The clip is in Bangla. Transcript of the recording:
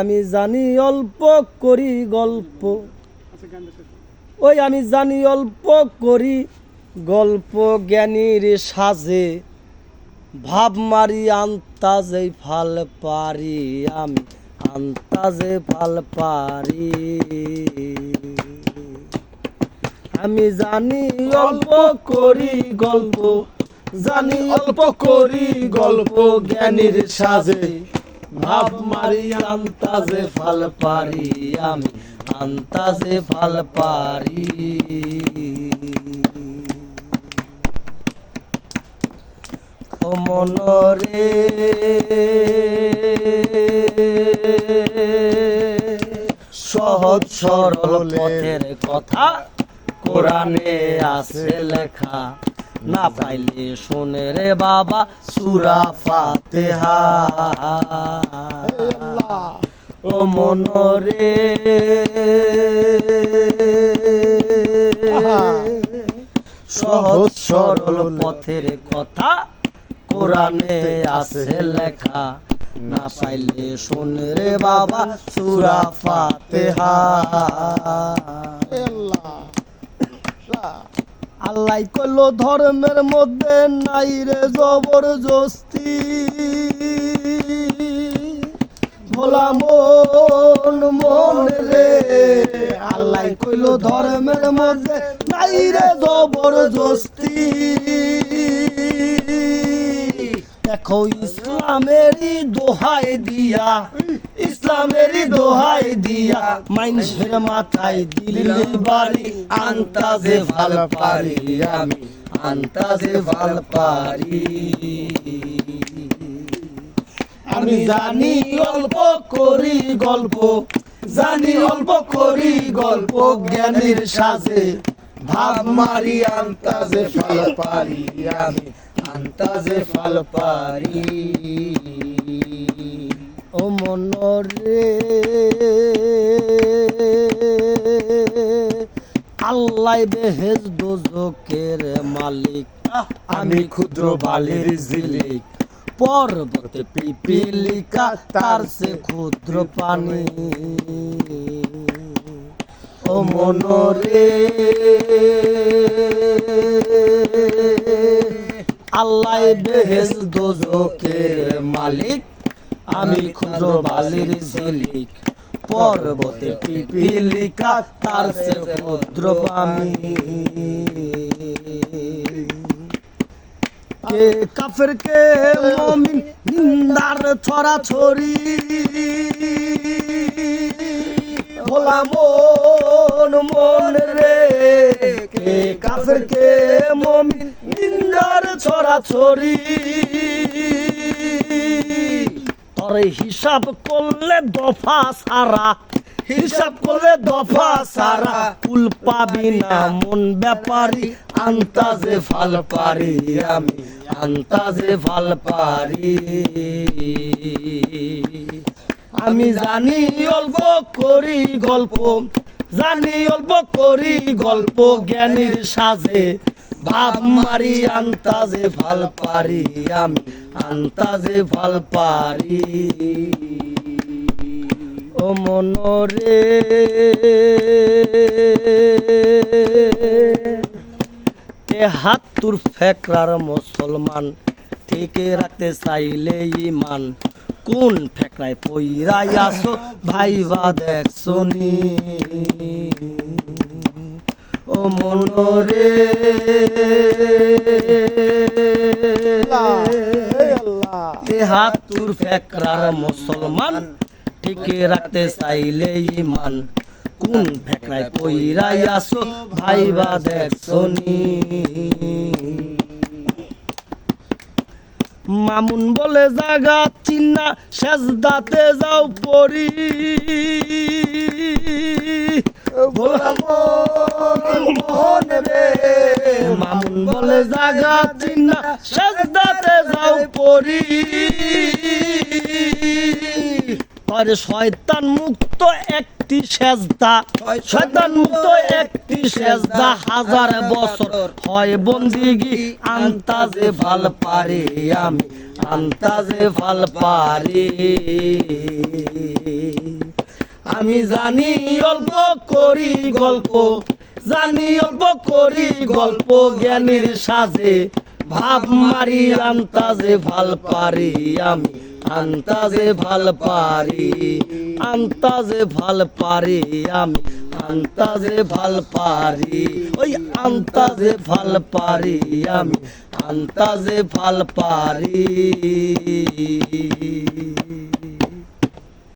আমি জানি অল্প করি গল্প। ওই আমি জানি অল্প করি গল্প জ্ঞানীর সাজে। ভাব মারি আন্তাজে ফাল পারি, আমি আন্তাজে ফাল পারি। আমি জানি অল্প করি গল্প, জানি অল্প করি গল্প জ্ঞানীর সাজে। ভাব মারি আন্তাজে ফাল পারি আমি আন্তাজে ফাল পারি। মনরে সহজ সরল পথের কথা কোরআনে আছে লেখা। না পাইলে শুনে রে বাবা সুরা ফাতেহা। ও মনরে। সহজ সরল পথের কথা কোরআনে আছে লেখা। না পাইলে শুনে রে বাবা সুরা ফাতেহা। আল্লাহ। কইলো, ধর্মের মধ্যে নাই রে জবরদস্তি। ভোলা মন মন রে। আল্লাহ কইলো, ধর্মের মধ্যে নাই রে জবরদস্তি। দেখো ইসলামেরই দোহাই দিয়া দোহাই দিয়া মাথায় বাড়ি, আন্তাজে ভালো পারি আমি, আন্তাজে ভালো পারি। আমি জানি অল্প করি গল্প, জানি অল্প করি গল্প, জ্ঞানীর সাজে ভাব মারি, আন্তাজে ফাল পারি আমি, আন্তাজে ফাল পারি। ও মনরে আল্লাহ বেহেজ দোজকের মালিক। আমি ক্ষুদ্র বালির জিলিক পর্বতে পিপিলিকা, তার সে ক্ষুদ্র পানি। ও মনরে আল্লাহ বেহেজ দোজকের মালিক। আমি ক্ষুদ্র বালির ঝিলিক, পর্বতে পিপিলিকা, তার সে ক্ষুদ্র পানি কে কাফের, কে মমিন, নিন্দার ছড়া ছড়ি। ভোলা মন মন রে, কে কাফের, কে মমিন, নিন্দার ছড়া ছড়ি। তরে হিসাব করলে দফা সারা। হিসাব করলে দফা সারা। কুল পাবি না মন ব্যাপারি, আন্তাজে ফাল পারি আমি। আন্তাজে ফাল পারি। আমি জানি অল্প করি গল্প, জানি অল্প করি গল্প, জ্ঞানীর সাজে। ভাব মারি, আন্তাজে ভালো পারি, আমি আন্তাজে ভালো পারি। ও মনরে। এ হাত তুর ফেকরার মুসলমান ঠিকে রাখতে চাইলে ইমান কোন ফেকরায় পইরাই আসো, ভাইবা দেখছ নি। ও মনরে হাত তুর ফেকরার মুসলমান ঠিকে রাখতে চাইলে ইমান কোন ফেকরায় কইরাই আসো ভাইবা দেখছ নি। মামুন বলে জাগা চিন্না সেজদাতে যাও পরি। মন মন মামুন বলে জাগা চিন্না সেজদাতে যাও পরি। আরে শয়তান মুক্ত একটি সেজদা, শয়তান মুক্ত একটি সেজদা হাজার বছর। হয় বন্দিগি, আন্তাজে ভালো পারি আমি, আন্তাজে ভালো পারি। আমি জানি অল্প করি গল্প, জানি অল্প করি গল্প, জ্ঞানীর সাজে ভাব মারি আন্তাজে ভালো পারি আমি, আন্তাজে ভালো পারি। আন্তাজে ভালো পারি আমি, আন্তাজে ভালো পারি। ওই আন্তাজে ভালো পারি আমি, আন্তাজে ভালো পারি।